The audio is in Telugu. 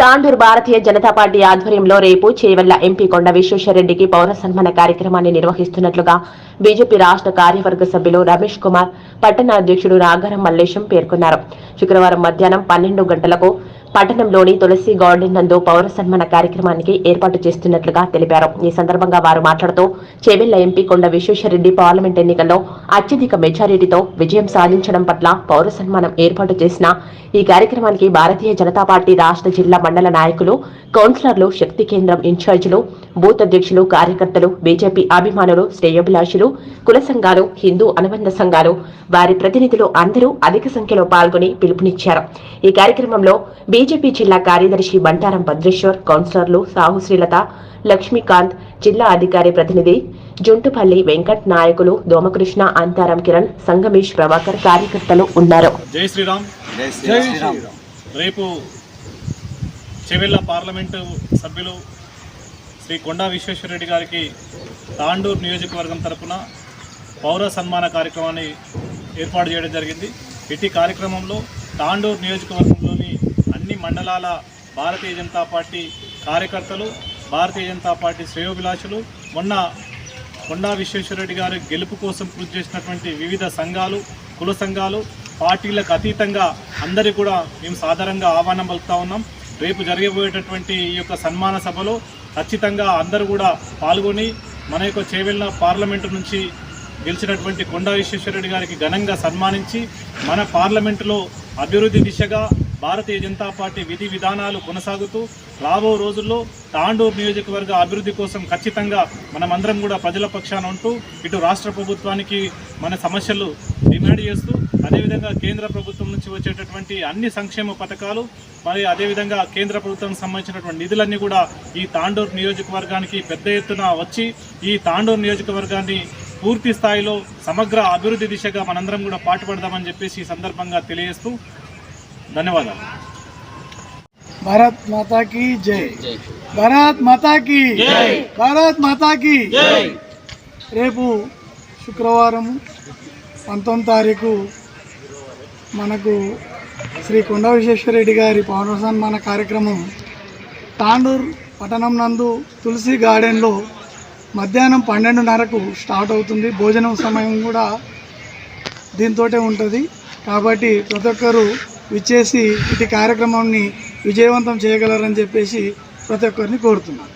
తాండూరు భారతీయ జనతా పార్టీ ఆధ్వర్యంలో రేపు చేవెళ్ళ ఎంపీ కొండ విశ్వేశ్వరరెడ్డికి పౌర సన్మాన కార్యక్రమాన్ని నిర్వహిస్తున్నట్లుగా బీజేపీ రాష్ట్ర కార్యవర్గ సభ్యులు రమేష్ కుమార్ పట్టణ అధ్యక్షుడు నాగారం మల్లేశం పేర్కొన్నారు. శుక్రవారం మధ్యాహ్నం పన్నెండు గంటలకు పట్టణంలోని తులసి గార్డెన్ నందు పౌర సన్మాన కార్యక్రమానికి ఏర్పాటు చేస్తున్నట్లుగా తెలిపారు. ఈ సందర్భంగా వారు మాట్లాడుతూ చేవెళ్ళ ఎంపీ కొండ విశ్వేశ్వరరెడ్డి పార్లమెంట్ ఎన్నికల్లో అత్యధిక మెజారిటీతో విజయం సాధించడం పట్ల పౌర సన్మానం ఏర్పాటు చేసిన ఈ కార్యక్రమానికి భారతీయ జనతా పార్టీ రాష్ట్ర జిల్లా మండల నాయకులు కౌన్సిలర్లు శక్తి కేంద్రం ఇన్ఛార్జీలు బూత్ అధ్యక్షులు కార్యకర్తలు బీజేపీ అభిమానులు శ్రేయోభిలాషులు కుల సంఘాలు హిందూ అనుబంధ సంఘాలు వారి ప్రతినిధులు అందరూ అధిక సంఖ్యలో పాల్గొని పిలుపునిచ్చారు. ఈ కార్యక్రమంలో బీజేపీ జిల్లా కార్యదర్శి బంటారం భద్రేశ్వర్ కౌన్సిలర్లు సాహు శ్రీలత లక్ష్మీకాంత్ జిల్లా అధికారి ప్రతినిధి జుంటుపల్లి వెంకట్ నాయకులు దోమకృష్ణ అంతారం కిరణ్ సంగమేష్ ప్రభాకర్ కార్యకర్తలు ఉన్నారు. జై శ్రీరామ్. జై శ్రీరామ్. రేపు చెవెళ్ళ పార్లమెంటు సభ్యులు శ్రీ కొండా విశ్వేశ్వరరెడ్డి గారికి తాండూరు నియోజకవర్గం తరపున పౌర సన్మాన కార్యక్రమాన్ని ఏర్పాటు చేయడం జరిగింది. ఇట్టి కార్యక్రమంలో తాండూరు నియోజకవర్గంలోని అన్ని మండలాల భారతీయ జనతా పార్టీ కార్యకర్తలు భారతీయ జనతా పార్టీ శ్రేయోభిలాషులు మొన్న కొండా విశ్వేశ్వరరెడ్డి గారి గెలుపు కోసం కృషి చేసినటువంటి వివిధ సంఘాలు కుల సంఘాలు పార్టీలకు అతీతంగా అందరికీ కూడా మేము సాధారణంగా ఆహ్వానం పలుకుతా ఉన్నాం. రేపు జరగబోయేటటువంటి ఈ యొక్క సన్మాన సభలో ఖచ్చితంగా అందరూ కూడా పాల్గొని మన యొక్క చేవెళ్ళ పార్లమెంటు నుంచి గెలిచినటువంటి కొండా విశ్వేశ్వరరెడ్డి గారికి ఘనంగా సన్మానించి మన పార్లమెంటులో అభివృద్ధి దిశగా భారతీయ జనతా పార్టీ విధి విధానాలు కొనసాగుతూ రాబో రోజుల్లో తాండూరు నియోజకవర్గ అభివృద్ధి కోసం ఖచ్చితంగా మనమందరం కూడా ప్రజల పక్షాన ఉంటూ ఇటు రాష్ట్ర ప్రభుత్వానికి మన సమస్యలు డిమాండ్ చేస్తూ అదేవిధంగా కేంద్ర ప్రభుత్వం నుంచి వచ్చేటటువంటి అన్ని సంక్షేమ పథకాలు మరి అదేవిధంగా కేంద్ర ప్రభుత్వం సంబంధించినటువంటి నిధులన్నీ కూడా ఈ తాండూరు నియోజకవర్గానికి పెద్ద ఎత్తున వచ్చి ఈ తాండూరు నియోజకవర్గాన్ని పూర్తి స్థాయిలో సమగ్ర అభివృద్ధి దిశగా మనందరం కూడా పాటుపడదామని చెప్పేసి ఈ సందర్భంగా తెలియజేస్తూ ధన్యవాదాలు. భారత్ మాతాకి జై. భారత్ మాతాకి భారత్ మాతాకి రేపు శుక్రవారం పంతొమ్మిది తారీఖు మనకు శ్రీ కొండ విశ్వేశ్వరరెడ్డి గారి పౌనసన్మాన కార్యక్రమం తాండూర్ పట్టణం నందు తులసి గార్డెన్లో మధ్యాహ్నం పన్నెండున్నరకు స్టార్ట్ అవుతుంది. భోజనం సమయం కూడా దీంతోటే ఉంటుంది. కాబట్టి ప్రతి ఒక్కరూ విచ్చేసి ఇటు కార్యక్రమాన్ని విజయవంతం చేయగలరని చెప్పేసి ప్రతి ఒక్కరిని కోరుతున్నాను.